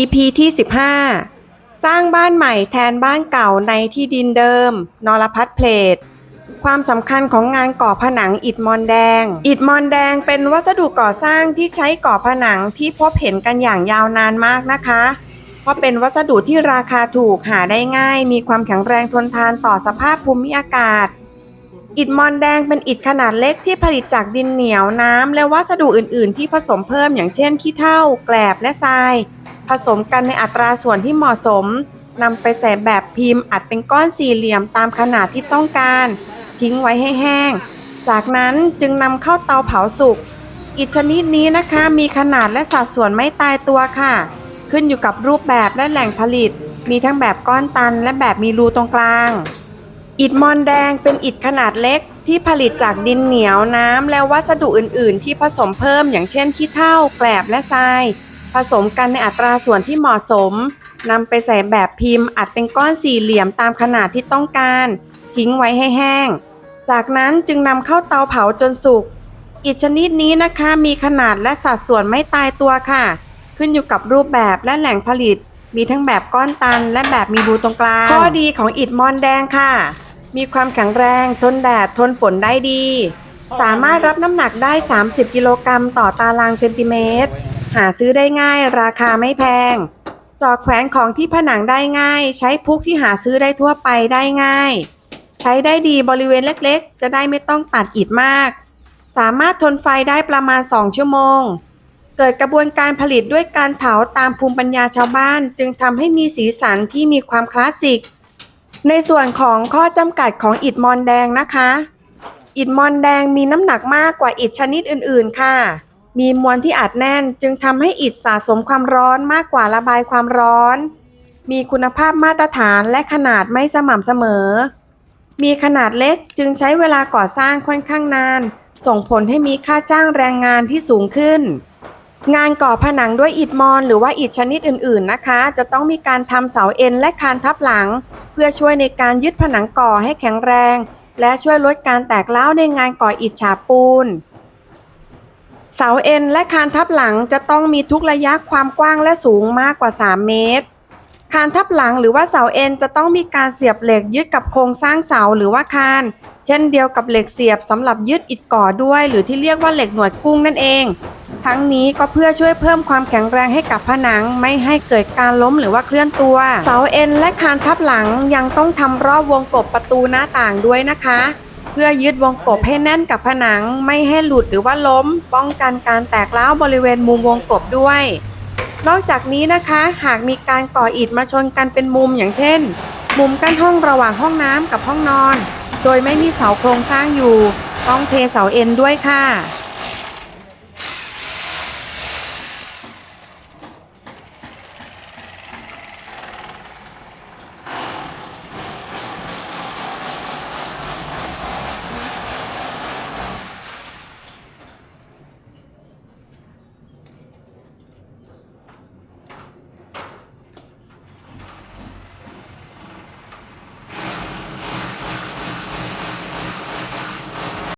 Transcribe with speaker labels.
Speaker 1: EP ที่ 15 สร้างบ้านใหม่แทนบ้านเก่าในที่ดินเดิม นรพัฒเพลทความสำคัญของงานก่อผนังอิฐมอนแดง อิฐมอนแดงเป็นวัสดุก่อสร้างที่ใช้ก่อผนังที่พบเห็นกันอย่างยาวนานมากนะคะ เพราะเป็นวัสดุที่ราคาถูกหาได้ง่าย มีความแข็งแรงทนทานต่อสภาพภูมิอากาศ อิฐมอนแดงเป็นอิฐขนาดเล็กที่ผลิตจากดินเหนียวน้ำและวัสดุอื่น ๆ ที่ผสมเพิ่มอย่างเช่นขี้เถ้าแกลบและทราย สมกันในอัตราส่วนที่เหมาะสมนำไปใส่แบบพิมพ์อัดเป็นก้อนสี่เหลี่ยมตามขนาดที่ต้องการ ทิ้งไว้ให้แห้ง จากนั้นจึงนำเข้าเตาเผาสุกอิฐชนิดนี้นะคะมีขนาดและสัดส่วนไม่ตายตัวค่ะ ขึ้นอยู่กับรูปแบบและแหล่งผลิต มีทั้งแบบก้อนตันและแบบมีรูตรงกลาง อิฐมอนแดงเป็นอิฐขนาดเล็กที่ผลิตจากดินเหนียวน้ำและวัสดุอื่น ๆ ที่ผสมเพิ่มอย่างเช่นขี้เถ้าแกลบและทราย ผสมกันในอัตราส่วนที่เหมาะสมนำไปใส่แบบพิมพ์ อัดเป็นก้อนสี่เหลี่ยมตามขนาดที่ต้องการ ทิ้งไว้ให้แห้ง จากนั้นจึงนำเข้าเตาเผาจนสุกอิฐชนิดนี้นะคะมีขนาดและสัดส่วนไม่ตายตัวค่ะ ขึ้นอยู่กับรูปแบบและแหล่งผลิต มีทั้งแบบก้อนตัน และแบบมีรูตรงกลาง ข้อดีของอิฐมอนแดงค่ะ มีความแข็งแรง ทนแดด ทนฝนได้ดี สามารถรับน้ำหนักได้ 30 กิโลกรัมต่อตารางเซนติเมตร หาซื้อได้ง่าย ราคาไม่แพง จอกแขวนของที่ผนังได้ง่าย ใช้พุกที่หาซื้อได้ทั่วไปได้ง่าย ใช้ได้ดีบริเวณเล็กๆ จะได้ไม่ต้องตัดอิฐมาก สามารถทนไฟได้ประมาณ 2 ชั่วโมง เกิดกระบวนการผลิตด้วยการเผาตามภูมิปัญญาชาวบ้าน จึงทำให้มีสีสันที่มีความคลาสสิก ในส่วนของข้อจำกัดของอิฐมอนแดงนะคะอิฐมอนแดงมีน้ำหนักมากกว่าอิฐชนิดอื่น ๆ ค่ะ มีมวลที่อัดแน่นจึงทำให้อิฐสะสมความร้อนมากกว่าระบายความร้อน มีคุณภาพมาตรฐานและขนาดไม่สม่ำเสมอ มีขนาดเล็กจึงใช้เวลาก่อสร้างค่อนข้างนาน ส่งผลให้มีค่าจ้างแรงงานที่สูงขึ้น งานก่อผนังด้วยอิฐมอนหรือว่าอิฐชนิดอื่นๆนะคะ จะต้องมีการทำเสาเอ็นและคานทับหลัง เพื่อช่วยในการยึดผนังก่อให้แข็งแรง และช่วยลดการแตกร้าในงานก่ออิฐฉาบปูน เสาเอ็นและคานทับหลังจะต้องมีทุกระยะความกว้างและสูงมากกว่า 3 เมตร คานทับหลังหรือว่าเสาเอ็นจะต้องมีการเสียบเหล็กยึดกับโครงสร้างเสาหรือว่าคาน เช่นเดียวกับเหล็กเสียบสำหรับยึดอิฐก่อด้วย หรือที่เรียกว่าเหล็กหนวดกุ้งนั่นเอง ทั้งนี้ก็เพื่อช่วยเพิ่มความแข็งแรงให้กับผนังไม่ให้เกิดการล้มหรือว่าเคลื่อนตัว เสาเอ็นและคานทับหลังยังต้องทำรอบวงกบประตูหน้าต่างด้วยนะคะ เพื่อยึดวงกบให้แน่นกับผนังไม่ให้หลุดหรือว่าล้ม ป้องกันการแตกร้าวบริเวณมุมวงกบด้วย นอกจากนี้นะคะ หากมีการก่ออิฐมาชนกันเป็นมุมอย่างเช่น มุมกั้นห้องระหว่างห้องน้ำกับห้องนอน โดยไม่มีเสาโครงสร้างอยู่ ต้องเทเสาเอ็นด้วยค่ะ